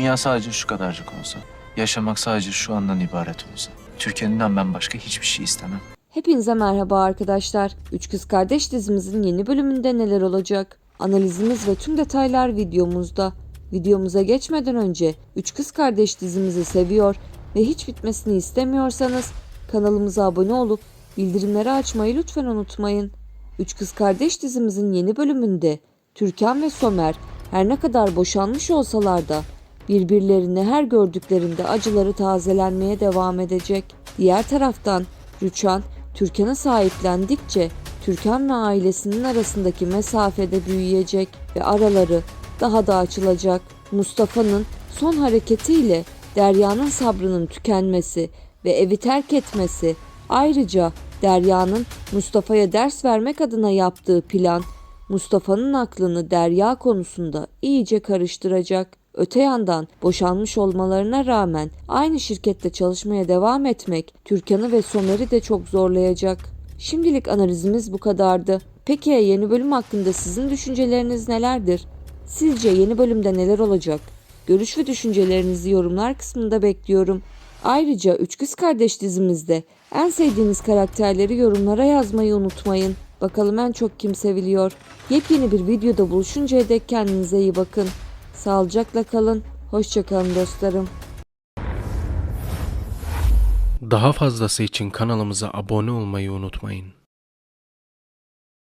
Dünya sadece şu kadarcık olsa, yaşamak sadece şu andan ibaret olsa. Türkiye'den ben başka hiçbir şey istemem. Hepinize merhaba arkadaşlar. Üç Kız Kardeş dizimizin yeni bölümünde neler olacak? Analizimiz ve tüm detaylar videomuzda. Videomuza geçmeden önce Üç Kız Kardeş dizimizi seviyor ve hiç bitmesini istemiyorsanız kanalımıza abone olup bildirimleri açmayı lütfen unutmayın. Üç Kız Kardeş dizimizin yeni bölümünde Türkan ve Somer her ne kadar boşanmış olsalar da birbirlerini her gördüklerinde acıları tazelenmeye devam edecek. Diğer taraftan Rüçhan Türkan'a sahiplendikçe Türkan ve ailesinin arasındaki mesafede büyüyecek ve araları daha da açılacak. Mustafa'nın son hareketiyle Derya'nın sabrının tükenmesi ve evi terk etmesi ayrıca Derya'nın Mustafa'ya ders vermek adına yaptığı plan Mustafa'nın aklını Derya konusunda iyice karıştıracak. Öte yandan boşanmış olmalarına rağmen aynı şirkette çalışmaya devam etmek Türkan'ı ve Somer'i de çok zorlayacak. Şimdilik analizimiz bu kadardı. Peki yeni bölüm hakkında sizin düşünceleriniz nelerdir? Sizce yeni bölümde neler olacak? Görüş ve düşüncelerinizi yorumlar kısmında bekliyorum. Ayrıca Üç Kız Kardeş dizimizde en sevdiğiniz karakterleri yorumlara yazmayı unutmayın. Bakalım en çok kim seviliyor? Yepyeni bir videoda buluşuncaya dek kendinize iyi bakın. Sağlıcakla kalın. Hoşçakalın dostlarım. Daha fazlası için kanalımıza abone olmayı unutmayın.